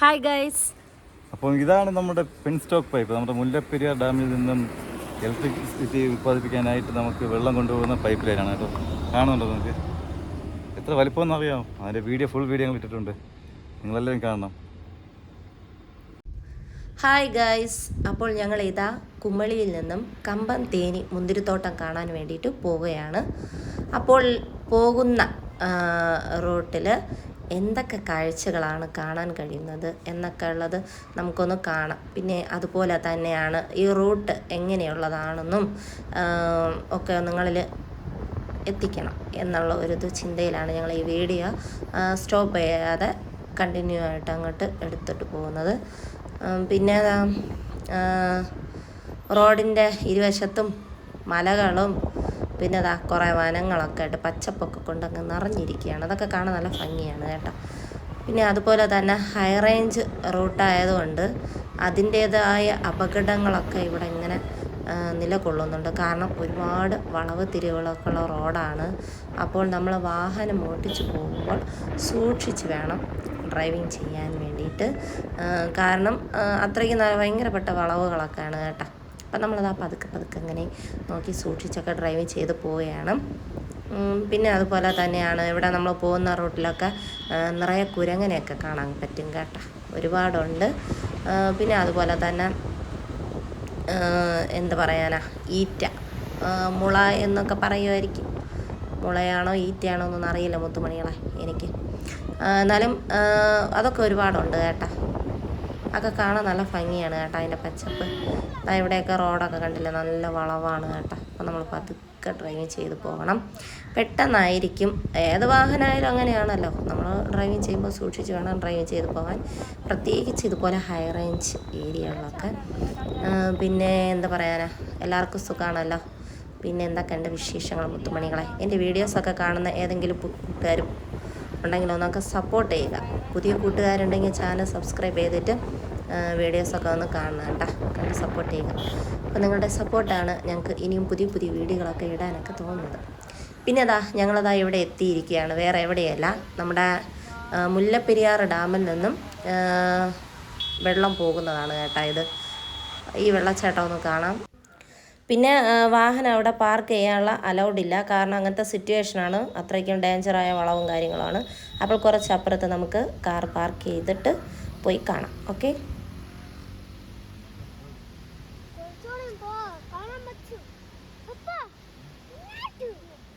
Hi guys അപ്പോൾ ഇതാണ് നമ്മുടെ പെൻ സ്റ്റോക്ക് പൈപ്പ്. നമ്മുടെ മുല്ലപ്പെരിയാർ ഡാമിൽ നിന്നും ഇലക്ട്രിസിറ്റി ഉത്പാദിപ്പിക്കാനായിട്ട് നമുക്ക് വെള്ളം കൊണ്ടുപോകുന്ന പൈപ്പ് ലൈനാണ് കേട്ടോ. കാണുന്നുണ്ടോ നമുക്ക് എത്ര വലിപ്പമെന്ന് അറിയാം അതിന്റെ വീഡിയോ ഫുൾ വീഡിയോ ഞങ്ങൾ ഇട്ടിട്ടുണ്ട്. നിങ്ങളെല്ലാവരും കാണണം. ഹായ് ഗൈസ് അപ്പോൾ ഞങ്ങൾ ഇതാ കുമ്മളിയിൽ നിന്നും കമ്പം തേനി മുന്തിരിത്തോട്ടം കാണാൻ വേണ്ടിയിട്ട് പോവുകയാണ്. അപ്പോൾ പോകുന്ന റൂട്ടിൽ എന്തൊക്കെ കാഴ്ചകളാണ് കാണാൻ കഴിയുന്നത് എന്നൊക്കെ ഉള്ളത് നമുക്കൊന്ന് കാണാം. പിന്നെ അതുപോലെ തന്നെയാണ് ഈ റൂട്ട് എങ്ങനെയുള്ളതാണെന്നും ഒക്കെ നിങ്ങളിൽ എത്തിക്കണം എന്നുള്ള ഒരു ചിന്തയിലാണ് ഞങ്ങൾ ഈ വീഡിയോ സ്റ്റോപ്പ് ചെയ്യാതെ കണ്ടിന്യൂ ആയിട്ട് അങ്ങോട്ട് എടുത്തിട്ട് പോകുന്നത്. പിന്നെ റോഡിന്റെ ഇരുവശത്തും മലകളും പിന്നെ അതാ കുറേ വനങ്ങളൊക്കെ ആയിട്ട് പച്ചപ്പൊക്കെ കൊണ്ടങ്ങ് നിറഞ്ഞിരിക്കുകയാണ്. അതൊക്കെ കാണാൻ നല്ല ഭംഗിയാണ് കേട്ടോ. പിന്നെ അതുപോലെ തന്നെ ഹൈ റേഞ്ച് റൂട്ടായതുകൊണ്ട് അതിന്റേതായ അപകടങ്ങളൊക്കെ ഇവിടെ ഇങ്ങനെ നിലകൊള്ളുന്നുണ്ട്. കാരണം ഒരുപാട് വളവ് തിരിവുകളൊക്കെ ഉള്ള റോഡാണ്. അപ്പോൾ നമ്മൾ വാഹനം ഓടിച്ചു പോകുമ്പോൾ സൂക്ഷിച്ച് വേണം ഡ്രൈവിംഗ് ചെയ്യാൻ വേണ്ടിയിട്ട്. കാരണം അത്രയ്ക്ക് ഭയങ്കരപ്പെട്ട വളവുകളൊക്കെയാണ് കേട്ടോ. അപ്പം നമ്മളത് ആ പതുക്കെ പതുക്കെ അങ്ങനെ നോക്കി സൂക്ഷിച്ചൊക്കെ ഡ്രൈവ് ചെയ്ത് പോവുകയാണ്. പിന്നെ അതുപോലെ തന്നെയാണ് ഇവിടെ നമ്മൾ പോകുന്ന റൂട്ടിലൊക്കെ നിറയെ കുരങ്ങനെയൊക്കെ കാണാൻ പറ്റും കേട്ടോ. ഒരുപാടുണ്ട്. പിന്നെ അതുപോലെ തന്നെ എന്ത് പറയാനാ ഈറ്റ മുള എന്നൊക്കെ പറയുമായിരിക്കും. മുളയാണോ ഈറ്റയാണോ എന്നൊന്നും അറിയില്ല മുത്തുമണികളെ എനിക്ക്. എന്നാലും അതൊക്കെ ഒരുപാടുണ്ട് കേട്ടാ. അതൊക്കെ കാണാൻ നല്ല ഭംഗിയാണ് കേട്ടോ അതിന്റെ പച്ചപ്പ്. ഇവിടെയൊക്കെ റോഡൊക്കെ കണ്ടില്ല നല്ല വളവാണ് കേട്ടോ. അപ്പോൾ നമ്മൾ പതുക്കെ ഡ്രൈവ് ചെയ്ത് പോകണം. പെട്ടെന്നായിരിക്കും. ഏത് വാഹനമായാലും അങ്ങനെയാണല്ലോ. നമ്മൾ ഡ്രൈവിങ് ചെയ്യുമ്പോൾ സൂക്ഷിച്ച് വേണം ഡ്രൈവിങ് ചെയ്ത് പോകാൻ. പ്രത്യേകിച്ച് ഇതുപോലെ ഹൈ റേഞ്ച് ഏരിയകളൊക്കെ പിന്നെ എന്താ പറയാനാ എല്ലാവർക്കും സുഖമാണല്ലോ പിന്നെ എന്തൊക്കെയുണ്ട് വിശേഷങ്ങൾ മുത്തുമണികളെ? എന്റെ വീഡിയോസൊക്കെ കാണുന്ന ഏതെങ്കിലും കൂട്ടുകാരും ഉണ്ടെങ്കിൽ ഒന്നൊക്കെ സപ്പോർട്ട് ചെയ്യുക. പുതിയ കൂട്ടുകാരുണ്ടെങ്കിൽ ചാനൽ സബ്സ്ക്രൈബ് ചെയ്തിട്ട് വീഡിയോസൊക്കെ ഒന്ന് കാണണം കേട്ടോ. കണ്ട് സപ്പോർട്ട് ചെയ്യുക. അപ്പോൾ നിങ്ങളുടെ സപ്പോർട്ടാണ് ഞങ്ങൾക്ക് ഇനിയും പുതിയ പുതിയ വീഡിയോകളൊക്കെ ഇടാനൊക്കെ തോന്നുന്നത്. പിന്നെ അതാ ഞങ്ങളതാ ഇവിടെ എത്തിയിരിക്കുകയാണ്. വേറെ എവിടെയല്ല. നമ്മുടെ മുല്ലപ്പെരിയാർ ഡാമിൽ നിന്നും വെള്ളം പോകുന്നതാണ് കേട്ടോ ഇത്. ഈ വെള്ളച്ചാട്ടം ഒന്ന് കാണാം. പിന്നെ വാഹനം അവിടെ പാർക്ക് ചെയ്യാനുള്ള അലൗഡ് ഇല്ല. കാരണം അങ്ങനത്തെ സിറ്റുവേഷനാണ് അത്രയ്ക്കും ഡേഞ്ചറായ വളവും കാര്യങ്ങളുമാണ് അപ്പോൾ കുറച്ച് അപ്പുറത്ത് നമുക്ക് കാർ പാർക്ക് ചെയ്തിട്ട് പോയി കാണാം. ഓക്കെ കുറച്ചുകൂടി പോ കാണാൻ പറ്റും പപ്പ ഇങ്ങോട്ട്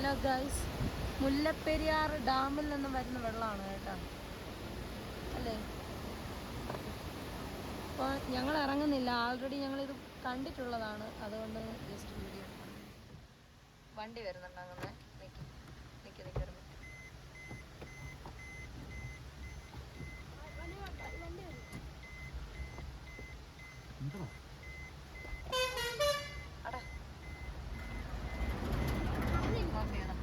ഹലോ ഗൈസ് മുല്ലപ്പെരിയാർ ഡാമിൽ നിന്നും വരുന്ന വെള്ളമാണ് കേട്ടോ. അല്ലേ? അപ്പോൾ ഞങ്ങൾ ഇറങ്ങുന്നില്ല. ആൾറെഡി ഞങ്ങളിത് കണ്ടിട്ടുള്ളതാണ്. അതുകൊണ്ട് ജസ്റ്റ് വീഡിയോ വണ്ടി വരുന്നുണ്ട് അങ്ങനെ നിൽക്കി നിൽക്കി നിൽക്കി ഒരു minute. അടാ. ഓഫ് ചെയ്യണം.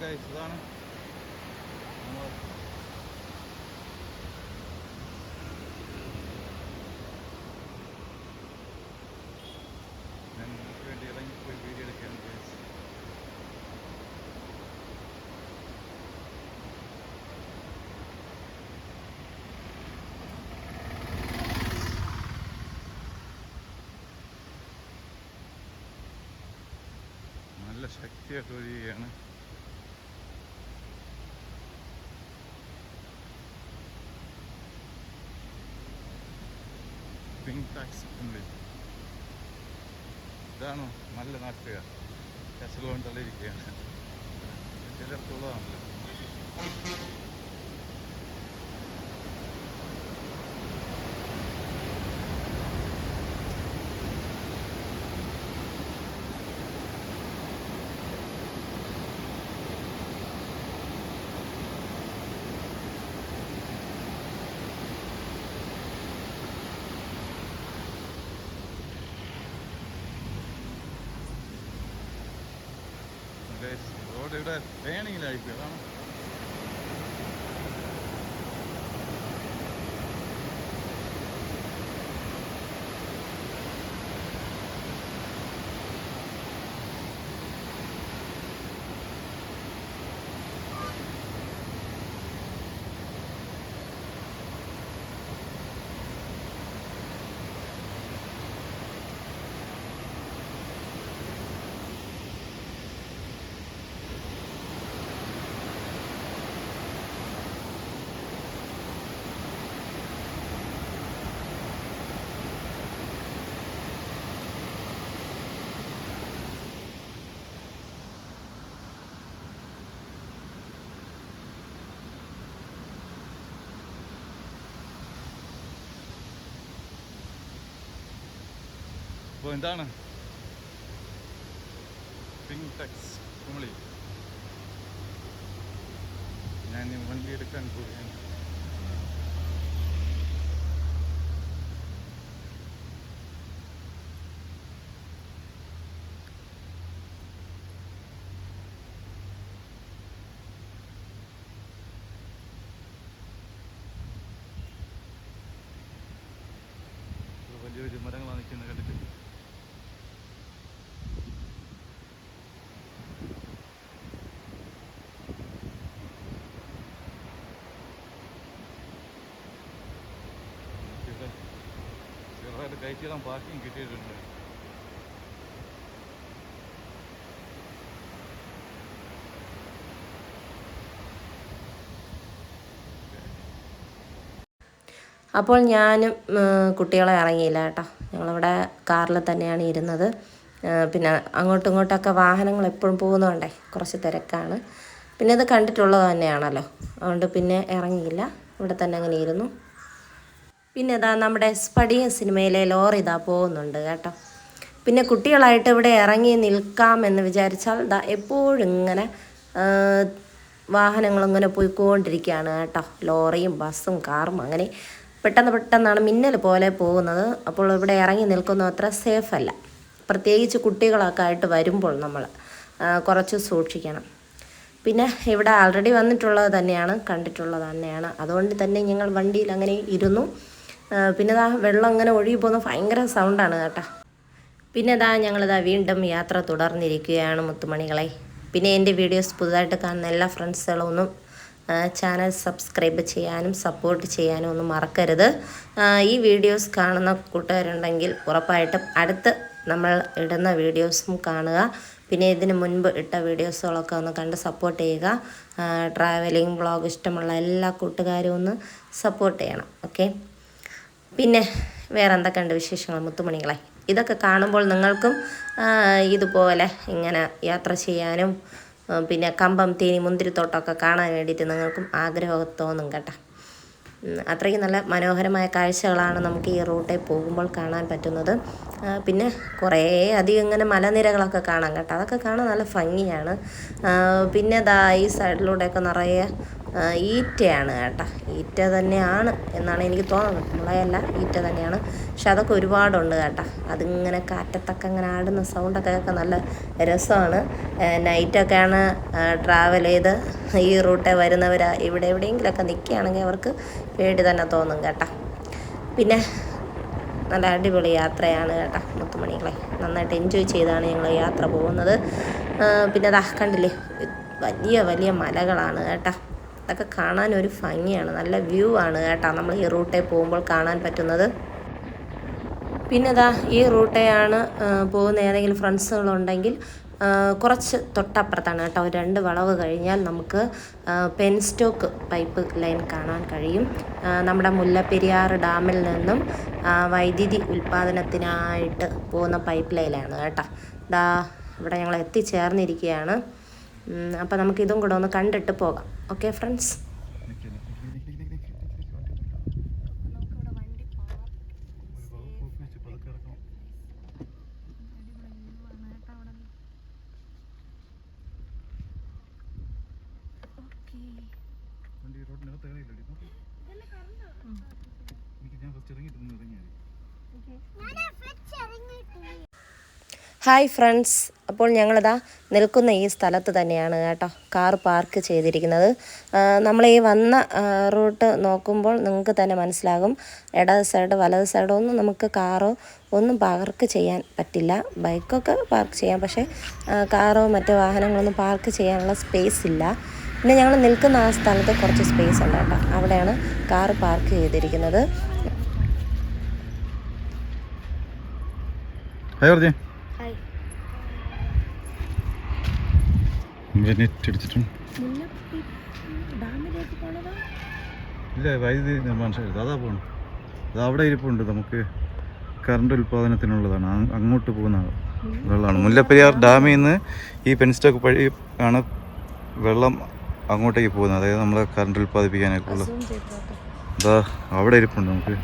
ഗൈസ് ഇതാണ്. നിങ്ങൾക്ക് വേണ്ടി ഇറങ്ങിപ്പോയി വീഡിയോ എടുക്കാൻ ഗൈസ് നല്ല ശക്തിയായിട്ട് പിങ്ക് ടാക്സ് ഇതാണ് നല്ല നാട്ടുകാർ. കശലുകൊണ്ട് തള്ളിയിരിക്കുകയാണ് ചിലർക്കുള്ളതാണല്ലോ റോഡ് ഇവിടെ വേണമെങ്കിലായിരിക്കും അതാണ് അപ്പോൾ എന്താണ്? ടെക്സ് കുമളി ഞാൻ വണ്ടി എടുക്കാൻ പോവുകയാണ്. വലിയ വലിയ മരങ്ങളാണ് നിൽക്കുന്നത് കണ്ടിട്ട് ഇവിടെ ചെറുതായിട്ട് കയറ്റിയിടാൻ പാർക്കിംഗ് കിട്ടിയിട്ടുണ്ട്. അപ്പോൾ ഞാനും കുട്ടികളെ ഇറങ്ങിയില്ല കേട്ടോ. ഞങ്ങളിവിടെ കാറിൽ തന്നെയാണ് ഇരുന്നത്. പിന്നെ അങ്ങോട്ടും ഇങ്ങോട്ടൊക്കെ വാഹനങ്ങൾ എപ്പോഴും പോകുന്നതുകൊണ്ടേ കുറച്ച് തിരക്കാണ്. പിന്നെ അത് കണ്ടിട്ടുള്ളത് തന്നെയാണല്ലോ. അതുകൊണ്ട് പിന്നെ ഇറങ്ങിയില്ല. ഇവിടെ തന്നെ അങ്ങനെ ഇരുന്നു. പിന്നെ ഇതാ നമ്മുടെ സ്പടിയ സിനിമയിലെ ലോറി ഇതാ പോകുന്നുണ്ട് കേട്ടോ. പിന്നെ കുട്ടികളായിട്ട് ഇവിടെ ഇറങ്ങി നിൽക്കാമെന്ന് വിചാരിച്ചാൽ ഇതാ എപ്പോഴും ഇങ്ങനെ വാഹനങ്ങളിങ്ങനെ പോയിക്കൊണ്ടിരിക്കുകയാണ് കേട്ടോ. ലോറിയും ബസ്സും കാറും അങ്ങനെ പെട്ടെന്ന് പെട്ടെന്നാണ് മിന്നൽ പോലെ പോകുന്നത്. അപ്പോൾ ഇവിടെ ഇറങ്ങി നിൽക്കുന്ന അത്ര സേഫ് അല്ല. പ്രത്യേകിച്ച് കുട്ടികളൊക്കെ ആയിട്ട് വരുമ്പോൾ നമ്മൾ കുറച്ച് സൂക്ഷിക്കണം. പിന്നെ ഇവിടെ ആൾറെഡി വന്നിട്ടുള്ളത് തന്നെയാണ് കണ്ടിട്ടുള്ളത് തന്നെയാണ്. അതുകൊണ്ട് തന്നെ ഞങ്ങൾ വണ്ടിയിൽ അങ്ങനെ ഇരുന്നു. പിന്നെ ഇതാ വെള്ളം അങ്ങനെ ഒഴുകി പോകുന്ന ഭയങ്കര സൗണ്ടാണ് കേട്ടോ. പിന്നെ ഇതാ ഞങ്ങളിതാ വീണ്ടും യാത്ര തുടർന്നിരിക്കുകയാണ് മുത്തുമണികളെ. പിന്നെ എന്റെ വീഡിയോസ് പുതുതായിട്ട് കാണുന്ന എല്ലാ ഫ്രണ്ട്സുകളും ഒന്നും ചാനൽ സബ്സ്ക്രൈബ് ചെയ്യാനും സപ്പോർട്ട് ചെയ്യാനും ഒന്നും മറക്കരുത്. ഈ വീഡിയോസ് കാണുന്ന കൂട്ടുകാരുണ്ടെങ്കിൽ ഉറപ്പായിട്ടും അടുത്ത് നമ്മൾ ഇടുന്ന വീഡിയോസും കാണുക. പിന്നെ ഇതിന് മുൻപ് ഇട്ട വീഡിയോസുകളൊക്കെ ഒന്ന് കണ്ട് സപ്പോർട്ട് ചെയ്യുക. ട്രാവലിംഗ് ബ്ലോഗ് ഇഷ്ടമുള്ള എല്ലാ കൂട്ടുകാരും ഒന്ന് സപ്പോർട്ട് ചെയ്യണം. ഓക്കെ പിന്നെ വേറെ എന്തൊക്കെയുണ്ട് വിശേഷങ്ങൾ മുത്തുമണികളെ? ഇതൊക്കെ കാണുമ്പോൾ നിങ്ങൾക്കും ഇതുപോലെ ഇങ്ങനെ യാത്ര ചെയ്യാനും പിന്നെ കമ്പം തേനി മുന്തിരിത്തോട്ടമൊക്കെ കാണാൻ വേണ്ടിയിട്ട് നിങ്ങൾക്കും ആഗ്രഹം തോന്നും കേട്ടോ. അത്രയ്ക്ക് നല്ല മനോഹരമായ കാഴ്ചകളാണ് നമുക്ക് ഈ റൂട്ടിൽ പോകുമ്പോൾ കാണാൻ പറ്റുന്നത്. പിന്നെ കുറേ അധികം ഇങ്ങനെ മലനിരകളൊക്കെ കാണാം കേട്ടോ. അതൊക്കെ കാണാൻ നല്ല ഭംഗിയാണ്. പിന്നെ ദാ ഈ സൈഡിലൂടെയൊക്കെ നിറയെ ഈറ്റയാണ് കേട്ടോ. ഈറ്റ തന്നെയാണ് എന്നാണ് എനിക്ക് തോന്നുന്നത്. മുളയല്ല ഈറ്റ തന്നെയാണ്. പക്ഷെ അതൊക്കെ ഒരുപാടുണ്ട് കേട്ടോ. അതിങ്ങനെ കാറ്റത്തൊക്കെ അങ്ങനെ ആടുന്ന സൗണ്ടൊക്കെ ഒക്കെ നല്ല രസമാണ്. നൈറ്റൊക്കെയാണ് ട്രാവൽ ചെയ്ത് ഈ റൂട്ടെ വരുന്നവർ ഇവിടെ എവിടെയെങ്കിലുമൊക്കെ നിൽക്കുകയാണെങ്കിൽ അവർക്ക് പേടി തന്നെ തോന്നും കേട്ടോ. പിന്നെ നല്ല അടിപൊളി യാത്രയാണ് കേട്ടോ മുത്തുമണികളെ. നന്നായിട്ട് എൻജോയ് ചെയ്താണ് ഞങ്ങൾ യാത്ര പോകുന്നത്. പിന്നെ ദാ കണ്ടില്ലേ വലിയ വലിയ മലകളാണ് കേട്ടോ. അതൊക്കെ കാണാൻ ഒരു ഭംഗിയാണ്. നല്ല വ്യൂ ആണ് കേട്ടോ. നമ്മൾ ഈ റൂട്ടേ പോകുമ്പോൾ കാണാൻ പറ്റുന്നത്. പിന്നെ ഇതാ ഈ റൂട്ടെയാണ് പോകുന്ന ഏതെങ്കിലും ഫ്രണ്ട്സുകളുണ്ടെങ്കിൽ കുറച്ച് തൊട്ടപ്പുറത്താണ് കേട്ടോ. രണ്ട് വളവ് കഴിഞ്ഞാൽ നമുക്ക് പെൻ സ്റ്റോക്ക് പൈപ്പ് ലൈൻ കാണാൻ കഴിയും. നമ്മുടെ മുല്ലപ്പെരിയാർ ഡാമിൽ നിന്നും വൈദ്യുതി ഉൽപ്പാദനത്തിനായിട്ട് പോകുന്ന പൈപ്പ് ലൈനാണ് കേട്ടോ. ദാ ഇവിടെ ഞങ്ങൾ എത്തിച്ചേർന്നിരിക്കുകയാണ്. അപ്പോൾ നമുക്ക് ഇതും കൂടെ ഒന്ന് കണ്ടിട്ട് പോകാം. Okay friends. എനിക്ക് ഞാൻ ഫസ്റ്റ് ഇറങ്ങിയിട്ടുണ്ട് ഇറങ്ങിയാൽ ഹായ് ഫ്രണ്ട്സ് അപ്പോൾ ഞങ്ങളിതാ നിൽക്കുന്ന ഈ സ്ഥലത്ത് തന്നെയാണ് കേട്ടോ കാർ പാർക്ക് ചെയ്തിരിക്കുന്നത്. നമ്മൾ ഈ വന്ന റൂട്ട് നോക്കുമ്പോൾ നിങ്ങൾക്ക് തന്നെ മനസ്സിലാകും. ഇടത് സൈഡ് വലത് സൈഡോ ഒന്നും നമുക്ക് കാറോ ഒന്നും പാർക്ക് ചെയ്യാൻ പറ്റില്ല. ബൈക്കൊക്കെ പാർക്ക് ചെയ്യാം. പക്ഷേ കാറോ മറ്റ് വാഹനങ്ങളൊന്നും പാർക്ക് ചെയ്യാനുള്ള സ്പേസ് ഇല്ല. പിന്നെ ഞങ്ങൾ നിൽക്കുന്ന ആ സ്ഥലത്ത് കുറച്ച് സ്പേസ് ഉണ്ട് കേട്ടോ. അവിടെയാണ് കാർ പാർക്ക് ചെയ്തിരിക്കുന്നത്. ഹായ് നെറ്റ് അടിച്ചിട്ടുണ്ട് ഇല്ല വൈദ്യുതി നിർമ്മാണ അതാ പോകണം അത് അവിടെ ഇരിപ്പുണ്ട് നമുക്ക് കറണ്ട് ഉൽപ്പാദനത്തിനുള്ളതാണ്. അങ് അങ്ങോട്ട് പോകുന്ന വെള്ളമാണ്. മുല്ലപ്പെരിയാർ ഡാമിൽ നിന്ന് ഈ പെൻസ്റ്റോക്ക് വഴി ആണ് വെള്ളം അങ്ങോട്ടേക്ക് പോകുന്നത്. അതായത് നമ്മളെ കറണ്ട് ഉൽപ്പാദിപ്പിക്കാനായിട്ടുള്ള അതാ അവിടെ ഇരിപ്പുണ്ട് നമുക്ക്.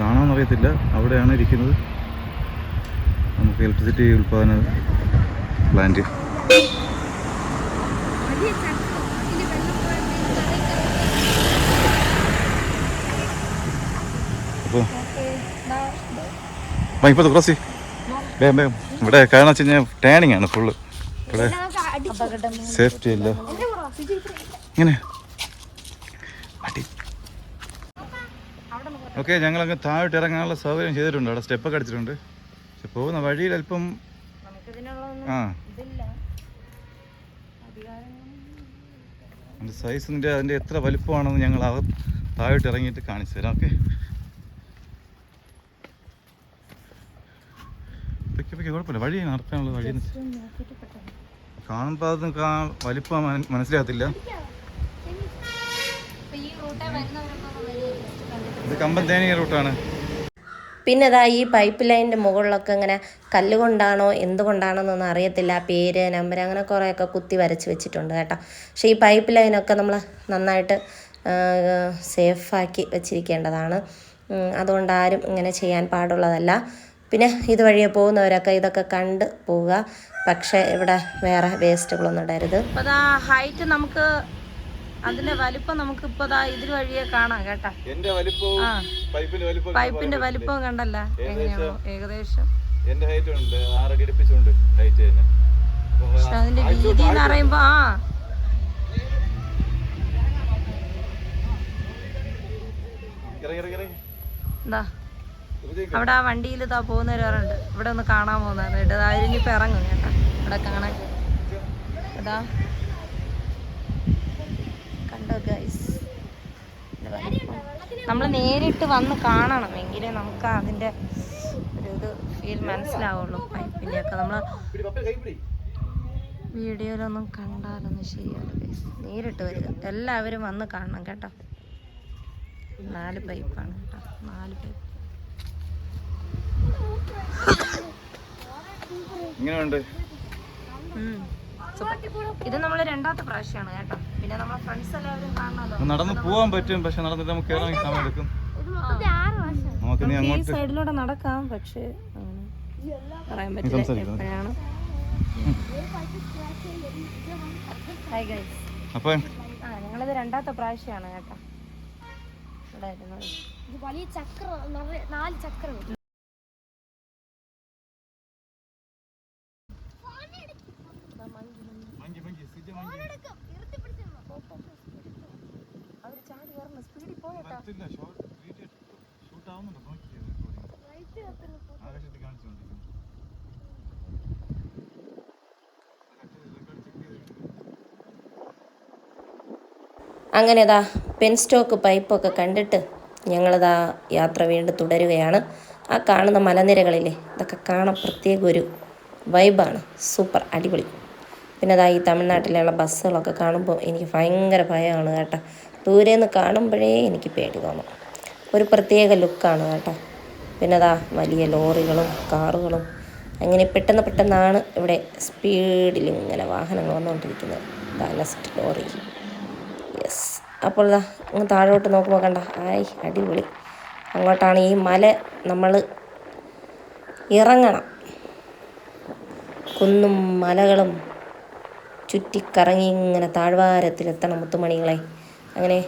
കാണാമെന്നറിയത്തില്ല അവിടെയാണ് ഇരിക്കുന്നത്. നമുക്ക് ഇലക്ട്രിസിറ്റി ഉൽപ്പാദന പ്ലാന്റ് അപ്പോൾ ക്രോസി വേഗം വേഗം ഇവിടെ കാരണം വെച്ച് കഴിഞ്ഞാൽ ടേണിംഗ് ആണ് ഫുള്ള് ഇവിടെ സേഫ്റ്റി ഇല്ല. ഇങ്ങനെ. അടി ഓക്കെ ഞങ്ങളങ്ങ് താഴോട്ട് ഇറങ്ങാനുള്ള സൗകര്യം ചെയ്തിട്ടുണ്ട്. അവിടെ സ്റ്റെപ്പൊക്കെ അടിച്ചിട്ടുണ്ട്. പക്ഷെ പോകുന്ന വഴിയിൽ അല്പം ആ. അതിന്റെ സൈസിന്റെ അതിന്റെ എത്ര വലിപ്പമാണെന്ന് ഞങ്ങൾ അവർ താഴോട്ട് ഇറങ്ങിയിട്ട് കാണിച്ചു തരാം. ഓക്കെ. പൊയ്ക്ക് പൊയ്ക്ക് കുഴപ്പമില്ല. വഴി നടത്താനുള്ള വഴി കാണുമ്പോൾ അത് വലിപ്പം മന- മനസ്സിലാകത്തില്ല. ഇത് കമ്പൻ തേനി റൂട്ടാണ് പിന്നെ ഇതാ ഈ പൈപ്പ് ലൈനിന്റെ മുകളിലൊക്കെ ഇങ്ങനെ കല്ലുകൊണ്ടാണോ എന്തുകൊണ്ടാണോന്നൊന്നും അറിയത്തില്ല. പേര് നമ്പർ അങ്ങനെ കുറേയൊക്കെ കുത്തി വരച്ച് വെച്ചിട്ടുണ്ട് കേട്ടോ. പക്ഷേ ഈ പൈപ്പ് ലൈനൊക്കെ നമ്മൾ നന്നായിട്ട് സേഫാക്കി വെച്ചിരിക്കേണ്ടതാണ്. അതുകൊണ്ട് ആരും ഇങ്ങനെ ചെയ്യാൻ പാടുള്ളതല്ല. പിന്നെ ഇതുവഴിയെ പോകുന്നവരൊക്കെ ഇതൊക്കെ കണ്ട് പോവുക. പക്ഷേ ഇവിടെ വേറെ വേസ്റ്റുകളൊന്നും ഇടരുത്. അപ്പോൾ ഹൈറ്റ് നമുക്ക് അതിന്റെ വലിപ്പം നമുക്ക് ഇപ്പൊ ദാ ഇതിൽ വഴിയെ കാണാം കേട്ടാ. എന്റെ വലിപ്പവും പൈപ്പിന്റെ വലിപ്പവും വലിപ്പം കണ്ടല്ല? എങ്ങനെയാണോ? ഏകദേശം. എന്റെ ഹൈറ്റ് ഉണ്ട് ആറടി അടുപ്പിച്ചുണ്ട് ഹൈറ്റ് തന്നെ. പക്ഷെ അതിന്റെ വീതി എന്ന് പറയുമ്പോ ആ. എന്താ അവിടെ ആ വണ്ടിയിൽ ഇതാ പോകുന്നവരുണ്ട് ഇവിടെ ഒന്ന് കാണാൻ പോകുന്നതാണ്. ഇടതായിരുന്നു ഇനിയിപ്പോ ഇറങ്ങും കേട്ടാ. ഇവിടെ കാണാൻ. ഇതാ കണ്ടോ ഗൈസ് നമ്മൾ നേരിട്ട് വന്ന് കാണണം. എങ്കിലേ നമുക്ക് അതിന്റെ ഒരു ഇത് ഫീൽ മനസ്സിലാവുള്ളൂ. പൈപ്പിന്റെ ഒക്കെ നമ്മൾ. വീഡിയോയിലൊന്നും കണ്ടാലൊന്നും ശരിയല്ല ഗൈസ് നേരിട്ട് വരിക. എല്ലാവരും വന്ന് കാണണം കേട്ടോ. നാല് പൈപ്പാണ് കേട്ടോ. നാല് പൈപ്പ്. ഇത് നമ്മൾ രണ്ടാമത്തെ പ്രാവശ്യമാണ് കേട്ടോ. പിന്നെ നമ്മളെ ഫ്രണ്ട്സ് എല്ലാവരും നടന്ന് പോവാൻ പറ്റും പക്ഷെ നടന്നിട്ട് നമുക്ക് കേറാൻ സമയം എടുക്കും. നമുക്ക് നീ അങ്ങോട്ട് സൈഡിലൂടെ നടക്കാം പക്ഷേ പറയാൻ പറ്റില്ല. എപ്പോഴാണ്? ഹായ് ഗൈസ് അപ്പൊ? ആ ഞങ്ങളിത് രണ്ടാമത്തെ പ്രാവശ്യമാണ് കേട്ടോ. ഇവിടെ ഇരുന്നത് വലിയ ചക്രം നാല് ചക്രം സ്പീഡിൽ പോയേട്ടാ ആകാശത്തിൽ കാണിച്ചുകൊണ്ടിരിക്കുന്നു. അങ്ങനെ ദാ പെൻ സ്റ്റോക്ക് പൈപ്പൊക്കെ കണ്ടിട്ട് ഞങ്ങളിതാ യാത്ര വീണ്ടും തുടരുകയാണ്. ആ കാണുന്ന മലനിരകളിലെ ഇതൊക്കെ കാണാൻ പ്രത്യേക ഒരു വൈബാണ് സൂപ്പർ അടിപൊളി. പിന്നെ അതാ ഈ തമിഴ്നാട്ടിലുള്ള ബസ്സുകളൊക്കെ കാണുമ്പോൾ എനിക്ക് ഭയങ്കര ഭയമാണ് കേട്ടോ. ദൂരെ നിന്ന് കാണുമ്പോഴേ എനിക്ക് പേടി തോന്നും. ഒരു പ്രത്യേക ലുക്കാണ് കേട്ടോ. പിന്നെ അതാ വലിയ ലോറികളും കാറുകളും. അങ്ങനെ പെട്ടെന്ന് പെട്ടെന്നാണ് ഇവിടെ സ്പീഡിൽ ഇങ്ങനെ വാഹനങ്ങൾ വന്നുകൊണ്ടിരിക്കുന്നത്. Ballast lorry. യെസ് അപ്പോൾ ഇതാ അങ്ങ് താഴോട്ട് നോക്കുമ്പോൾ കണ്ട ആയി അടിപൊളി. അങ്ങോട്ടാണ് ഈ മല നമ്മൾ ഇറങ്ങണം. കുന്നും മലകളും ചുറ്റിക്കറങ്ങി ഇങ്ങനെ താഴ്വാരത്തിലെത്തണം മുത്തുമണികളെ. അങ്ങനെ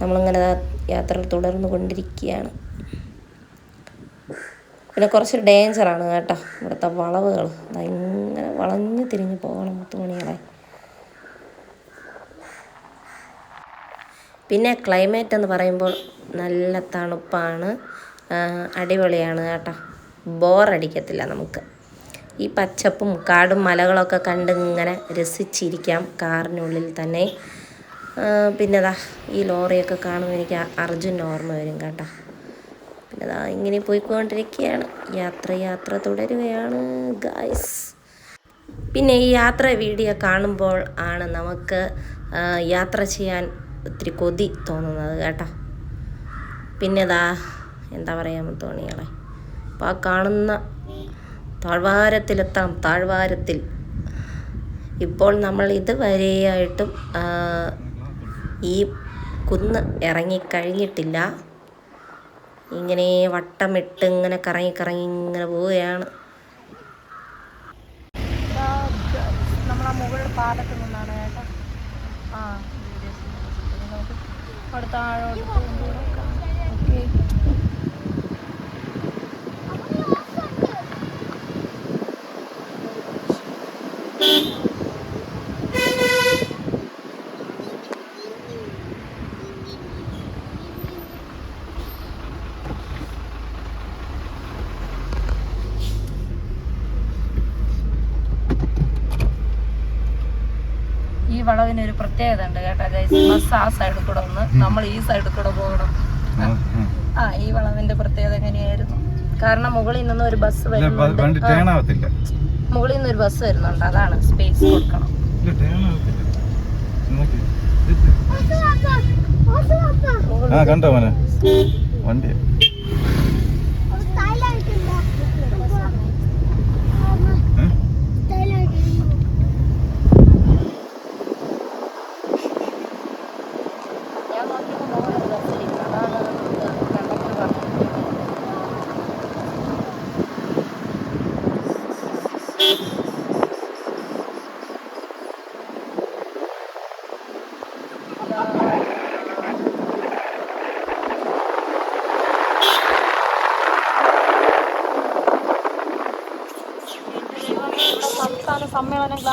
നമ്മളിങ്ങനെ യാത്ര തുടർന്നു കൊണ്ടിരിക്കുകയാണ്. പിന്നെ കുറച്ച് ഡേഞ്ചറാണ് കേട്ടോ. ഇവിടുത്തെ വളവുകൾ. ഭയങ്കര വളഞ്ഞു തിരിഞ്ഞ് പോകണം മുത്തുമണികളെ. പിന്നെ ക്ലൈമറ്റ് എന്ന് പറയുമ്പോൾ നല്ല തണുപ്പാണ്. അടിപൊളിയാണ് കേട്ടോ. ബോറടിക്കത്തില്ല നമുക്ക്. ഈ പച്ചപ്പും കാടും മലകളൊക്കെ കണ്ട് ഇങ്ങനെ രസിച്ചിരിക്കാം കാറിനുള്ളിൽ തന്നെ. ആ, പിന്നെ ദാ ഈ ലോറിയൊക്കെ കാണുമ്പോൾ എനിക്ക് അർജുൻ ഓർമ്മ വരും കേട്ടോ. പിന്നെ ദാ ഇങ്ങനെ പോയിക്കൊണ്ടിരിക്കുകയാണ് യാത്ര യാത്ര തുടരുകയാണ് ഗായ്സ് പിന്നെ ഈ യാത്ര വീഡിയോ കാണുമ്പോൾ ആണ് നമുക്ക് യാത്ര ചെയ്യാൻ ഒത്തിരി കൊതി തോന്നുന്നത് കേട്ടോ. പിന്നെ ദാ എന്താ പറയുക തോണികളെ അപ്പോൾ ആ കാണുന്ന താഴ്വാരത്തിലെത്താം താഴ്വാരത്തിൽ. ഇപ്പോൾ നമ്മൾ ഇതുവരെയായിട്ടും ഈ കുന്ന് ഇറങ്ങിക്കഴിഞ്ഞിട്ടില്ല ഇങ്ങനെ വട്ടമിട്ട് ഇങ്ങനെ കറങ്ങി കറങ്ങി ഇങ്ങനെ പോവുകയാണ്. Thank you. വളവിന് ഒരു പ്രത്യേകത ഉണ്ട് കേട്ടോ ഗൈസ് ബസ് ആ സൈഡിൽ കൂടെ വന്ന് നമ്മൾ ഈ സൈഡിൽ കൂടെ പോകണം. ആ, ഈ വളവിന്റെ പ്രത്യേകത എങ്ങനെയായിരുന്നു? കാരണം മുകളിൽ നിന്ന് ഒരു ബസ് വരുന്നുണ്ട്. മുകളിൽ നിന്ന് ഒരു ബസ് വരുന്നുണ്ട്. അതാണ് സ്പേസ് കൊടുക്കണം. ആ കണ്ടോ മോനെ? വണ്ടി ഞാൻ നോക്കിയപ്പോൾ മുകളിൽ ഒരു ബസ് ഇരിക്കുന്നു അതാണ് കണ്ടക്ടർ പറഞ്ഞത് സംസ്ഥാന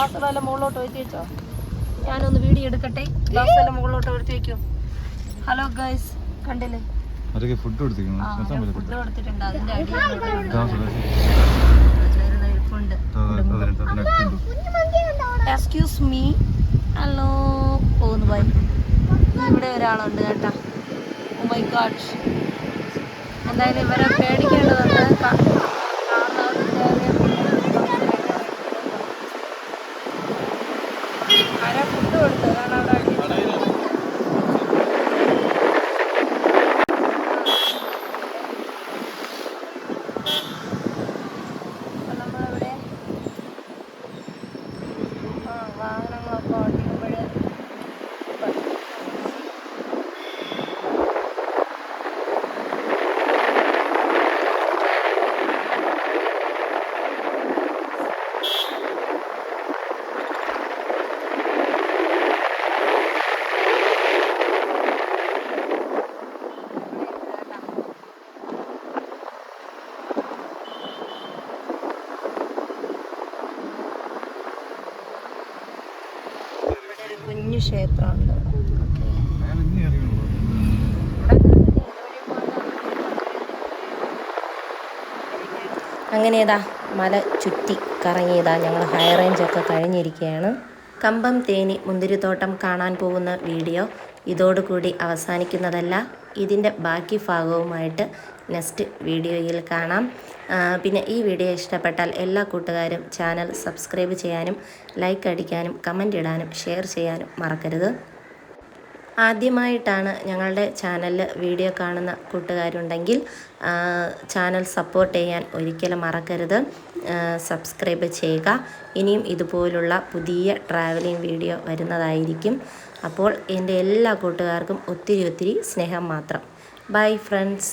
സമ്മേളനം വല്ല മുകളിലോട്ട് ഒഴുത്തി വെച്ചോ? ഞാനൊന്ന് വീഡിയോ എടുക്കട്ടെ. ഗ്ലാസ്സെല്ലാം മുകളിലോട്ട് ഒഴുത്തി വെക്കൂ. ഹലോ ഗൈസ് കണ്ടില്ലേ? അതൊക്കെ ഫുഡ് കൊടുത്തിട്ടുണ്ട്. അതിന്റെ ഇരിപ്പുണ്ട് എക്സ്ക്യൂസ് മീ ഹലോ പോകുന്നു ബൈ ഇവിടെ ഒരാളുണ്ട് കേട്ടാ. ഓ മൈ ഗാഡ് എന്തായാലും ഇവരെ പേടിക്കേണ്ടതുണ്ട്. ആരാ ഫുഡ് കൊടുത്തത് കാരണം അവിടെ അടി അപ്പൊ നമ്മളിവിടെ ആ വാഹനങ്ങളൊക്കെ ഓടിക്കുമ്പോൾ ഇവിടെ ഒരു കുഞ്ഞു ക്ഷേത്രമുണ്ട്. അങ്ങനെ ഇതാ മല ചുറ്റി കറങ്ങിയതാ ഞങ്ങൾ ഹൈ റേഞ്ചൊക്കെ കഴിഞ്ഞിരിക്കുകയാണ് കമ്പം തേനി മുന്തിരിത്തോട്ടം കാണാൻ പോകുന്ന വീഡിയോ. ഇതോടുകൂടി അവസാനിക്കുന്നതല്ല. ഇതിന്റെ ബാക്കി ഭാഗവുമായിട്ട് നെക്സ്റ്റ് വീഡിയോയിൽ കാണാം. പിന്നെ ഈ വീഡിയോ ഇഷ്ടപ്പെട്ടാൽ എല്ലാ കൂട്ടുകാരും ചാനൽ സബ്സ്ക്രൈബ് ചെയ്യാനും ലൈക്ക് അടിക്കാനും കമന്റ് ഇടാനും ഷെയർ ചെയ്യാനും മറക്കരുത്. ആദ്യമായിട്ടാണ് ഞങ്ങളുടെ ചാനലിൽ വീഡിയോ കാണുന്ന കൂട്ടുകാരുണ്ടെങ്കിൽ ചാനൽ സപ്പോർട്ട് ചെയ്യാൻ ഒരിക്കലും മറക്കരുത്. സബ്സ്ക്രൈബ് ചെയ്യുക. ഇനിയും ഇതുപോലുള്ള പുതിയ ട്രാവലിംഗ് വീഡിയോ വരുന്നതായിരിക്കും. അപ്പോൾ എന്റെ എല്ലാ കൂട്ടുകാർക്കും ഒത്തിരി ഒത്തിരി സ്നേഹം മാത്രം. Bye friends